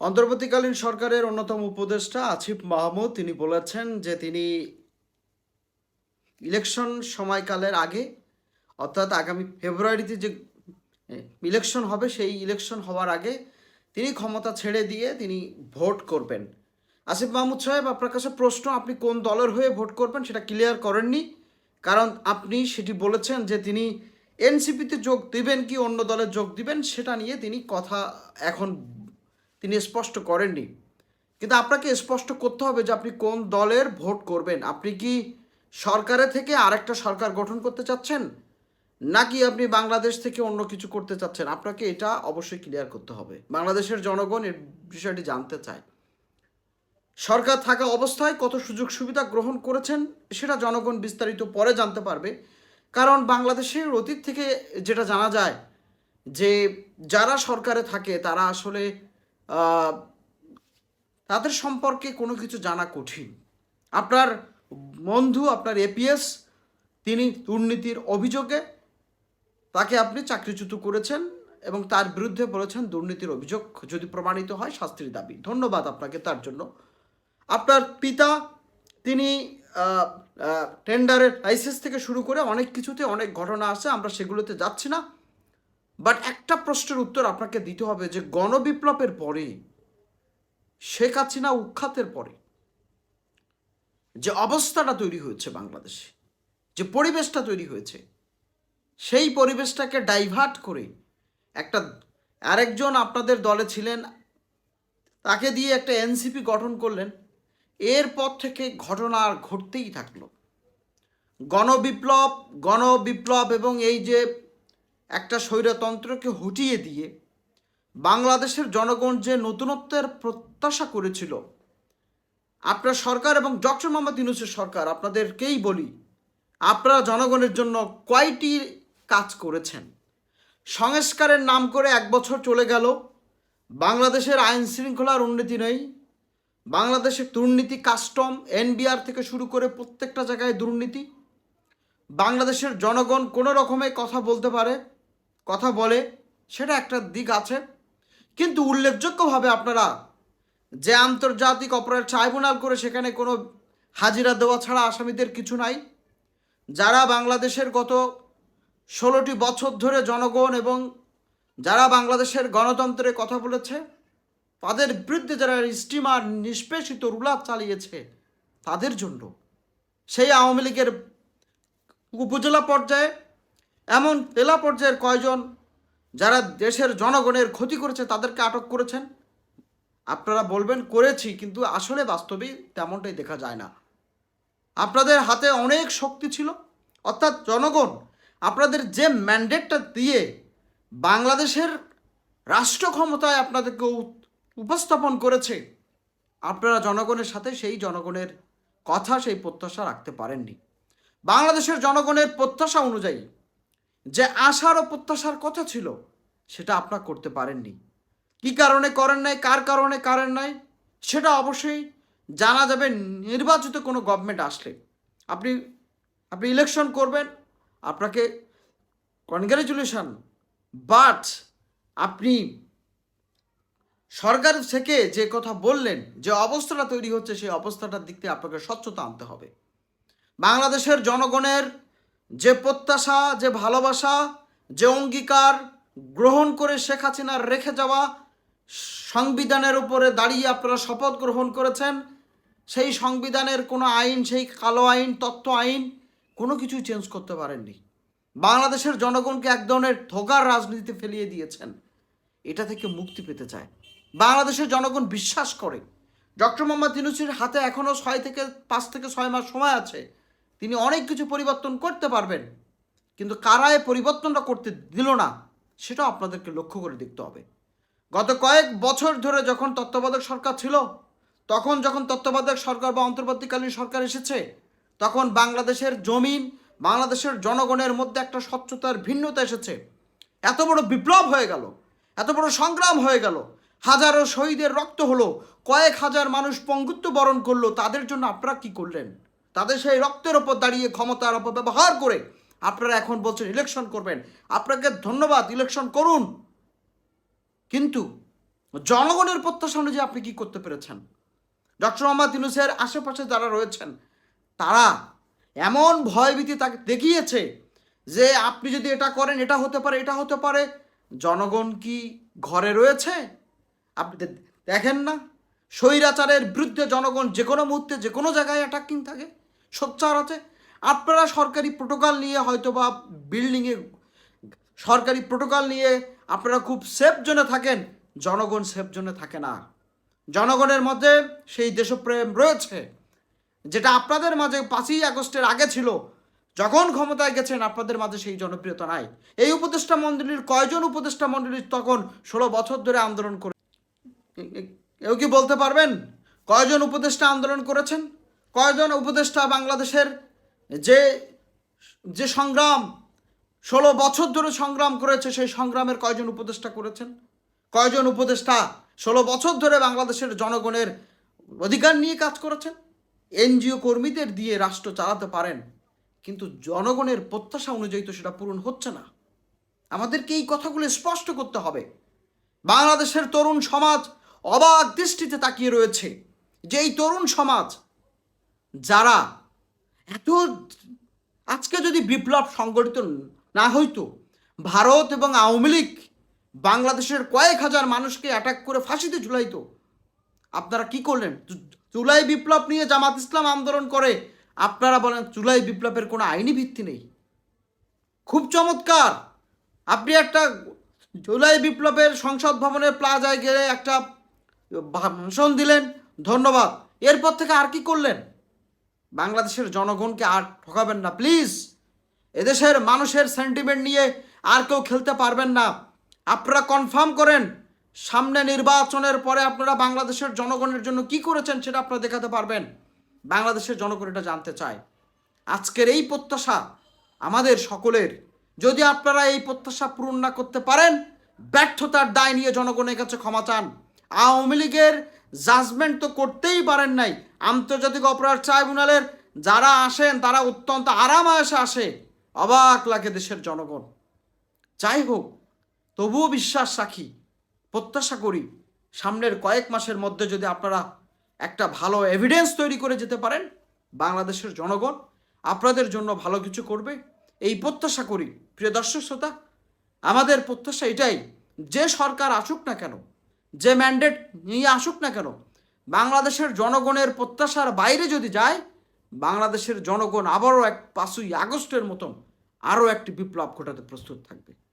অন্তর্বর্তীকালীন সরকারের অন্যতম উপদেষ্টা আসিফ মাহমুদ, তিনি বলেছেন যে তিনি ইলেকশন সময়কালের আগে, অর্থাৎ আগামী ফেব্রুয়ারিতে যে ইলেকশন হবে, সেই ইলেকশন হওয়ার আগে তিনি ক্ষমতা ছেড়ে দিয়ে তিনি ভোট করবেন। আসিফ মাহমুদ সাহেব, আপনার কাছে প্রশ্ন, আপনি কোন দলের হয়ে ভোট করবেন সেটা ক্লিয়ার করেননি। কারণ আপনি সেটি বলেছেন যে তিনি এনসিপিতে যোগ দিবেন কি অন্য দলে যোগ দিবেন, সেটা নিয়ে তিনি কথা এখন তিনি স্পষ্ট করেননি। কিন্তু আপনাকে স্পষ্ট করতে হবে যে আপনি কোন দলের ভোট করবেন। আপনি কি সরকারের থেকে আরেকটা সরকার গঠন করতে চাচ্ছেন? নাকি আপনি বাংলাদেশ থেকে অন্য কিছু করতে চাচ্ছেন? আপনাকে এটা অবশ্যই ক্লিয়ার করতে হবে। বাংলাদেশের জনগণ এর বিষয়টি জানতে চায়। সরকার থাকা অবস্থায় কত সুযোগ সুবিধা গ্রহণ করেছেন, সেটা জনগণ বিস্তারিত পরে জানতে পারবে। কারণ বাংলাদেশের অতীত থেকে যেটা জানা যায় যে যারা সরকারে থাকে, তারা আসলে তাদের সম্পর্কে কোনো কিছু জানা কঠিন। আপনার বন্ধু, আপনার এপিএস তিনি দুর্নীতির অভিযোগে তাকে আপনি চাকরিচ্যুত করেছেন এবং তার বিরুদ্ধে বলেছেন দুর্নীতির অভিযোগ যদি প্রমাণিত হয় শাস্তির দাবি। ধন্যবাদ আপনাকে তার জন্য। আপনার পিতা, তিনি টেন্ডারের লাইসেন্স থেকে শুরু করে অনেক কিছুতে অনেক ঘটনা আছে, আমরা সেগুলোতে যাচ্ছি না। বাট একটা প্রশ্নের উত্তর আপনাকে দিতে হবে যে গণবিপ্লবের পরে, শেখ হাসিনা উৎখাতের পরে যে অবস্থাটা তৈরি হয়েছে বাংলাদেশে, যে পরিবেশটা তৈরি হয়েছে, সেই পরিবেশটাকে ডাইভার্ট করে একটা, আরেকজন আপনাদের দলে ছিলেন, তাকে দিয়ে একটা এনসিপি গঠন করলেন। এরপর থেকে ঘটনা আর ঘটতেই থাকল। গণবিপ্লব গণবিপ্লব এবং এই যে একটা স্বৈরতন্ত্রকে হটিয়ে দিয়ে বাংলাদেশের জনগণ যে নতুনত্বের প্রত্যাশা করেছিল। আপনার সরকার এবং ডক্টর মোহাম্মদ ইউনুসের সরকার, আপনাদেরকেই বলি, আপনারা জনগণের জন্য কয়টি কাজ করেছেন? সংস্কারের নাম করে এক বছর চলে গেল, বাংলাদেশের আইন শৃঙ্খলার উন্নতি নেই, বাংলাদেশের দুর্নীতি কাস্টম, এনবিআর থেকে শুরু করে প্রত্যেকটা জায়গায় দুর্নীতি, বাংলাদেশের জনগণ কোনো রকমে কথা বলতে পারে কথা বলে, সেটা একটা দিক আছে। কিন্তু উল্লেখযোগ্যভাবে আপনারা যে আন্তর্জাতিক অপরাধ ট্রাইব্যুনাল করে সেখানে কোনো হাজিরা দেওয়া ছাড়া আসামিদের কিছু নাই। যারা বাংলাদেশের গত ষোলোটি বছর ধরে জনগণ এবং যারা বাংলাদেশের গণতন্ত্রের কথা বলেছে, তাদের বিরুদ্ধে যারা স্টিমার নিষ্পেষিত রুলার চালিয়েছে, তাদের জন্য। সেই আওয়ামী লীগের উপজেলা পর্যায়ে এমন তেলা পর্যায়ের কয়জন যারা দেশের জনগণের ক্ষতি করেছে তাদেরকে আটক করেছেন? আপনারা বলবেন, করেছি, কিন্তু আসলে বাস্তবে তেমনটাই দেখা যায় না। আপনাদের হাতে অনেক শক্তি ছিল। অর্থাৎ জনগণ, আপনাদের যে ম্যান্ডেটটা দিয়ে বাংলাদেশের রাষ্ট্র ক্ষমতায় আপনাদেরকে উপস্থাপন করেছে, আপনারা জনগণের সাথে সেই জনগণের কথা, সেই প্রত্যাশা রাখতে পারেননি। বাংলাদেশের জনগণের প্রত্যাশা অনুযায়ী যে আশার ও প্রত্যাশার কথা ছিল, সেটা আপনার করতে পারেননি। কি কারণে করেন নাই, কার কারণে করেন নাই, সেটা অবশ্যই জানা যাবে। নির্বাচিত কোনো গভর্নমেন্ট আসলে আপনি আপনি ইলেকশন করবেন, আপনাকে কনগ্রাচুলেশন বাট আপনি সরকার থেকে যে কথা বললেন, যে অবস্থাটা তৈরি হচ্ছে, সেই অবস্থাটার দিক থেকে আপনাকে স্বচ্ছতা আনতে হবে। বাংলাদেশের জনগণের যে প্রত্যাশা, যে ভালোবাসা, যে অঙ্গীকার গ্রহণ করে শেখ হাসিনার রেখে যাওয়া সংবিধানের উপরে দাঁড়িয়ে আপনারা শপথ গ্রহণ করেছেন, সেই সংবিধানের কোনো আইন, সেই কালো আইন তত্ত্ব আইন কোনো কিছুই চেঞ্জ করতে পারেননি। বাংলাদেশের জনগণকে এক ধরনের ধোকার রাজনীতিতে ফেলিয়ে দিয়েছেন। এটা থেকে মুক্তি পেতে চায়। বাংলাদেশের জনগণ বিশ্বাস করে। ডক্টর মোহাম্মদ ইউনুসের হাতে এখনও ছয় থেকে পাঁচ থেকে ছয় মাস সময় আছে। তিনি অনেক কিছু পরিবর্তন করতে পারবেন, কিন্তু কারা এ পরিবর্তনটা করতে দিল না, সেটাও আপনাদেরকে লক্ষ্য করে দেখতে হবে। গত কয়েক বছর ধরে যখন তত্ত্বাবধায়ক সরকার ছিল, তখন যখন তত্ত্বাবধায়ক সরকার বা অন্তর্বর্তীকালীন সরকার এসেছে, তখন বাংলাদেশের জমিন, বাংলাদেশের জনগণের মধ্যে একটা স্বচ্ছতার ভিন্নতা এসেছে। এত বড় বিপ্লব হয়ে গেল, এত বড় সংগ্রাম হয়ে গেল, হাজারো শহীদের রক্ত হলো, কয়েক হাজার মানুষ পঙ্গুত্ব বরণ করল, তাদের জন্য আপনারা কি করলেন? তাদের সেই রক্তের ওপর দাঁড়িয়ে ক্ষমতার অপব্যবহার করে আপনারা এখন বলছেন ইলেকশন করবেন। আপনাকে ধন্যবাদ ইলেকশন করুন। কিন্তু জনগণের প্রত্যাশা অনুযায়ী আপনি কি করতে পেরেছেন? ডক্টর মোহাম্মদ ইউনুসের আশেপাশে যারা রয়েছেন, তারা এমন ভয়ভীতি তাকে দেখিয়েছে যে আপনি যদি এটা করেন, এটা হতে পারে, এটা হতে পারে। জনগণ কি ঘরে রয়েছে? আপনি দেখেন না? স্বৈরাচারের বিরুদ্ধে জনগণ যে কোনো মুহূর্তে যে কোনো জায়গায় অ্যাটাকিং থাকে। সোচ্চার আছে। আপনারা সরকারি প্রোটোকল নিয়ে হয়তো বা বিল্ডিংয়ে সরকারি প্রোটোকল নিয়ে আপনারা খুব সেফ জোনে থাকেন, জনগণ সেফ জোনে থাকে না। জনগণের মধ্যে সেই দেশপ্রেম রয়েছে, যেটা আপনাদের মাঝে পাঁচই আগস্টের আগে ছিল। যখন ক্ষমতায় গেছেন, আপনাদের মাঝে সেই জনপ্রিয়তা নাই। এই উপদেষ্টা মণ্ডলীর কয়জন উপদেষ্টা মণ্ডলী তখন ষোলো বছর ধরে আন্দোলন করে কেউ কি বলতে পারবেন? কয়জন উপদেষ্টা আন্দোলন করেছেন? কয়জন উপদেষ্টা বাংলাদেশের যে যে সংগ্রাম, ষোলো বছর ধরে সংগ্রাম করেছে, সেই সংগ্রামের কয়জন উপদেষ্টা করেছেন? কয়জন উপদেষ্টা ষোলো বছর ধরে বাংলাদেশের জনগণের অধিকার নিয়ে কাজ করেছেন? এনজিও কর্মীদের দিয়ে রাষ্ট্র চালাতে পারেন, কিন্তু জনগণের প্রত্যাশা অনুযায়ী তো সেটা পূরণ হচ্ছে না। আমাদেরকে এই কথাগুলো স্পষ্ট করতে হবে। বাংলাদেশের তরুণ সমাজ অবাক দৃষ্টিতে তাকিয়ে রয়েছে যে এই তরুণ সমাজ যারা এত আজকে যদি বিপ্লব সংগঠিত না হইতো, ভারত এবং আওয়ামী লীগ বাংলাদেশের কয়েক হাজার মানুষকে অ্যাটাক করে ফাঁসিতে ঝুলাইতো, আপনারা কি করলেন? জুলাই বিপ্লব নিয়ে জামাত ইসলাম আন্দোলন করে, আপনারা বলেন জুলাই বিপ্লবের কোনো আইনি ভিত্তি নেই। খুব চমৎকার। আপনি একটা জুলাই বিপ্লবের সংসদ ভবনের প্লাজায় গেলে একটা ভাষণ দিলেন, ধন্যবাদ। এরপর থেকে আর কি করলেন? বাংলাদেশের জনগণকে আর ঠকাবেন না প্লিজ এদেশের মানুষের সেন্টিমেন্ট নিয়ে আর কেউ খেলতে পারবেন না। আপনারা কনফার্ম করেন, সামনে নির্বাচনের পরে আপনারা বাংলাদেশের জনগণের জন্য কি করেছেন সেটা আপনারা দেখাতে পারবেন। বাংলাদেশের জনগণ এটা জানতে চায়। আজকের এই প্রত্যাশা আমাদের সকলের। যদি আপনারা এই প্রত্যাশা পূরণ না করতে পারেন, ব্যর্থতার দায় নিয়ে জনগণের কাছে ক্ষমা চান। আওয়ামী লীগের জাজমেন্ট তো করতেই পারেন নাই। আন্তর্জাতিক অপরাধ ট্রাইব্যুনালের যারা আসেন, তারা অত্যন্ত আরামায়াসে আসে। অবাক লাগে দেশের জনগণ। যাই হোক, তবুও বিশ্বাস রাখি, প্রত্যাশা করি, সামনের কয়েক মাসের মধ্যে যদি আপনারা একটা ভালো এভিডেন্স তৈরি করে যেতে পারেন, বাংলাদেশের জনগণ আপনাদের জন্য ভালো কিছু করবে, এই প্রত্যাশা করি। প্রিয় দর্শক শ্রোতা, আমাদের প্রত্যাশা এটাই, যে সরকার আসুক না কেন, যে ম্যান্ডেট নিয়ে আসুক না কেন বাংলাদেশের জনগণের প্রত্যাশার বাইরে যদি যায়, বাংলাদেশের জনগণ আবারও এক পাঁচই আগস্টের মতন আরও একটি বিপ্লব ঘটাতে প্রস্তুত থাকবে।